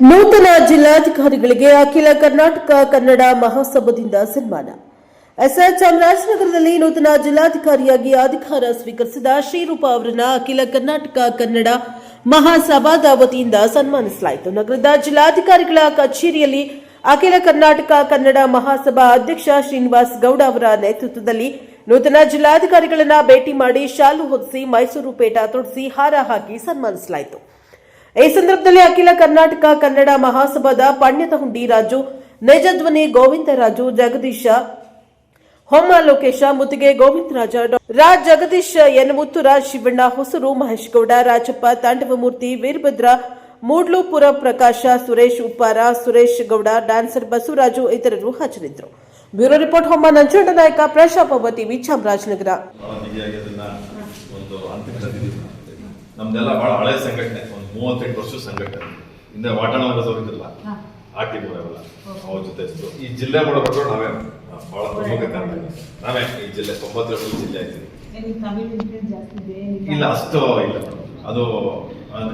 ನೂತನ ಜಿಲ್ಲಾಧಿಕಾರಿಗಳಿಗೆ ಅಖಿಲ ಕರ್ನಾಟಕ ಕನ್ನಡ ಮಹಾಸಭಾದಿಂದ ಸನ್ಮಾನ. ಎಸ್ಆರ್ ಚಾಮರಾಜನಗರದಲ್ಲಿ ನೂತನ ಜಿಲ್ಲಾಧಿಕಾರಿಯಾಗಿ ಅಧಿಕಾರ ಸ್ವೀಕರಿಸಿದ ಶ್ರೀರೂಪ ಅವರನ್ನ ಅಖಿಲ ಕರ್ನಾಟಕ ಕನ್ನಡ ಮಹಾಸಭಾದ ವತಿಯಿಂದ ಸನ್ಮಾನಿಸಲಾಯಿತು. ನಗರದ ಜಿಲ್ಲಾಧಿಕಾರಿಗಳ ಕಚೇರಿಯಲ್ಲಿ ಅಖಿಲ ಕರ್ನಾಟಕ ಕನ್ನಡ ಮಹಾಸಭಾ ಅಧ್ಯಕ್ಷ ಶ್ರೀನಿವಾಸ್ ಗೌಡ ಅವರ ನೇತೃತ್ವದಲ್ಲಿ ನೂತನ ಜಿಲ್ಲಾಧಿಕಾರಿಗಳನ್ನ ಭೇಟಿ ಮಾಡಿ ಶಾಲು ಹೊದಿಸಿ ಮೈಸೂರು ಪೇಟ ತೊಡಿಸಿ ಹಾರ ಹಾಕಿ ಸನ್ಮಾನಿಸಲಾಯಿತು. ಈ ಸಂದರ್ಭದಲ್ಲಿ ಅಖಿಲ ಕರ್ನಾಟಕ ಕನ್ನಡ ಮಹಾಸಭಾದ ಪಣ್ಯತ ಹುಂಡಿ ರಾಜು ನೈಜಧ್ವನಿ ಗೋವಿಂದರಾಜು ಜಗದೀಶ ಹೊಮ್ಮ ಲೋಕೇಶ ಮುತ್ತಿಗೆ ಗೋವಿಂದರಾಜ ರಾಜ ಜಗದೀಶ್, ಎನ್. ಮುತ್ತುರಾಜ್ ಶಿವಣ್ಣ, ಹೊಸರು ಮಹೇಶ್ ಗೌಡ ರಾಜಪ್ಪ, ತಾಂಡವಮೂರ್ತಿ, ವೀರಭದ್ರ, ಮೂಡ್ಲೂಪುರ, ಪ್ರಕಾಶ, ಸುರೇಶ್ ಉಪ್ಪಾರ, ಸುರೇಶ್ ಗೌಡ ಡ್ಯಾನ್ಸರ್ ಬಸವರಾಜು ಇತರರು ಹಾಜರಿದ್ದರು. ಬ್ಯೂರೋ ರಿಪೋರ್ಟ್ ಹೊಮ್ಮ ನಂಜುಂಡ ನಾಯಕ ಪ್ರಶಾಪ ಟಿವಿ, ಚಾಮರಾಜನಗರ. ನಮ್ದೆಲ್ಲ ಬಹಳ ಹಳೆ ಸಂಘಟನೆ. ಮೂವತ್ತೆಂಟು ವರ್ಷ ಸಂಘಟನೆ. ಹಿಂದೆ ಇದ್ರಲ್ಲ ಆ ಟೀಮ್ ಅವರೆಲ್ಲ ಅವ್ರ ಜೊತೆ ಈ ಜಿಲ್ಲೆ ಮಾಡೋದು ನಾವೇ ಬಹಳ ಪ್ರಮುಖ ಕಾರಣ. ನಾವೇ ಈ ಜಿಲ್ಲೆ ತೊಂಬತ್ತೆರಡು ಜಿಲ್ಲೆ ಆಯ್ತೀವಿ ಇದೆ ಇಲ್ಲ ಅಷ್ಟು ಇಲ್ಲ. ಅದು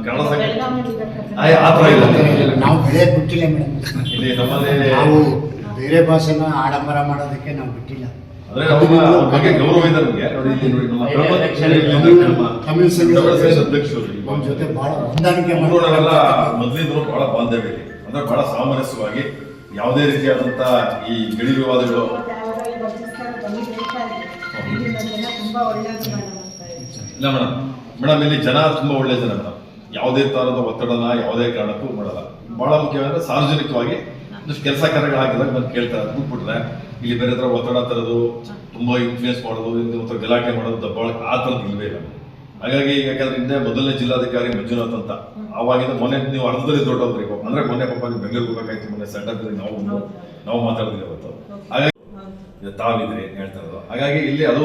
ಕನ್ನಡ ಸಂಘಟನೆ ಬೆಳಗಾವಿಯಲ್ಲಿ ಆ ಥರ ಇಲ್ಲ. ನಾವು ಬಿಟ್ಟಿಲ್ಲ ಮೇಡಮ್. ಇಲ್ಲಿ ನಮ್ಮಲ್ಲಿ ನಾವು ಬೇರೆ ಭಾಷೆನ ಆಡಂಬರ ಮಾಡೋದಕ್ಕೆ ನಾವು ಬಿಟ್ಟಿಲ್ಲ. ಅಂದ್ರೆ ಅವ್ರ ಬಗ್ಗೆ ಗೌರವ ಇದೆ ನಮಗೆ. ತಮಿಳ್ ಅಧ್ಯಕ್ಷರು. ನಮ್ಮ ಜೊತೆ ಬಹಳ ಹೊಂದಾಣಿಕೆ ನಮ್ಮೂರವರೆಲ್ಲ ಮೊದಲಿದ್ರು ಬಹಳ ಬಾಂಧವ್ಯ ಇದೆ. ಅಂದ್ರೆ ಬಹಳ ಸಾಮರಸ್ಯವಾಗಿ ಯಾವುದೇ ರೀತಿಯಾದಂತ ಈ ಗಡಿ ವಿವಾದಗಳು. ಇಲ್ಲ ಮೇಡಮ್ ಮೇಡಮ್ ಇಲ್ಲಿ ಜನ ತುಂಬಾ ಒಳ್ಳೆ ಜನ ಮೇಡಮ್ ಯಾವುದೇ ತರಹದ ಒತ್ತಡನ ಯಾವುದೇ ಕಾರಣಕ್ಕೂ ಮಾಡಲ್ಲ. ಬಹಳ ಮುಖ್ಯವಾದ ಸಾರ್ವಜನಿಕವಾಗಿ ಒಂದಷ್ಟು ಕೆಲಸ ಕಾರ್ಯಗಳಾಗಿಲ್ಲ ಬಂದು ಕೇಳ್ತಾರೆ ಕೂತ್ಬಿಟ್ರೆ ಇಲ್ಲಿ ಬೇರೆ ಹತ್ರ ಒತ್ತಡ ತರೋದು ತುಂಬಾ ಇನ್ಫ್ಲೂಯೆನ್ಸ್ ಮಾಡೋದು ಇಲ್ಲಿ ಒಂಥರ ಗಲಾಟೆ ಮಾಡೋದು ದಬ್ಬಾಳ ಆ ಥರದ್ದು ಇಲ್ವೇ ಇಲ್ಲ. ಹಾಗಾಗಿ ಯಾಕಂದ್ರೆ ಹಿಂದೆ ಮೊದಲನೇ ಜಿಲ್ಲಾಧಿಕಾರಿ ಮಂಜುನಾಥ್ ಅಂತ ಅವಾಗಿಂದ ಮೊನ್ನೆ ನೀವು ಅರ್ಧದಲ್ಲಿ ದೊಡ್ಡವ್ರಿ ಅಂದ್ರೆ ಮೊನ್ನೆ ಪಾಪ ನೀವು ಬೆಂಗಳೂರು ಹೋಗಬೇಕಾಯ್ತು ಮೊನ್ನೆ ಸೆಂಟರ್ ನಾವು ನಾವು ಮಾತಾಡಿದ್ವಿ ಅವತ್ತು. ಹಾಗಾಗಿ ತಾವಿದ್ರಿ ಹೇಳ್ತಾ ಇರೋದು. ಹಾಗಾಗಿ ಇಲ್ಲಿ ಅದು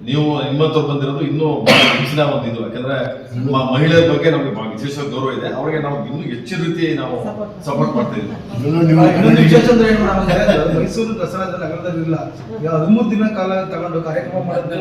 ನೀವು ಹಿಮ್ಮತ್ತು ಬಂದಿರೋದು ಇನ್ನೂ ಹೆಚ್ಚಿನ ಒಂದು ಇದು. ಯಾಕಂದ್ರೆ ಮಹಿಳೆಯರ ಬಗ್ಗೆ ನಮಗೆ ವಿಶೇಷ ಗೌರವ ಇದೆ. ಅವ್ರಿಗೆ ನಾವು ಇನ್ನೂ ಹೆಚ್ಚಿನ ರೀತಿ ನಾವು ಸಪೋರ್ಟ್ ಮಾಡ್ತೀವಿ ಮೈಸೂರು ದಸರಾ ನಗರದಲ್ಲಿ ಇಲ್ಲ. ಹದಿಮೂರು ದಿನ ಕಾಲ ತಗೊಂಡು ಕಾರ್ಯಕ್ರಮ ಒಂಬತ್ತು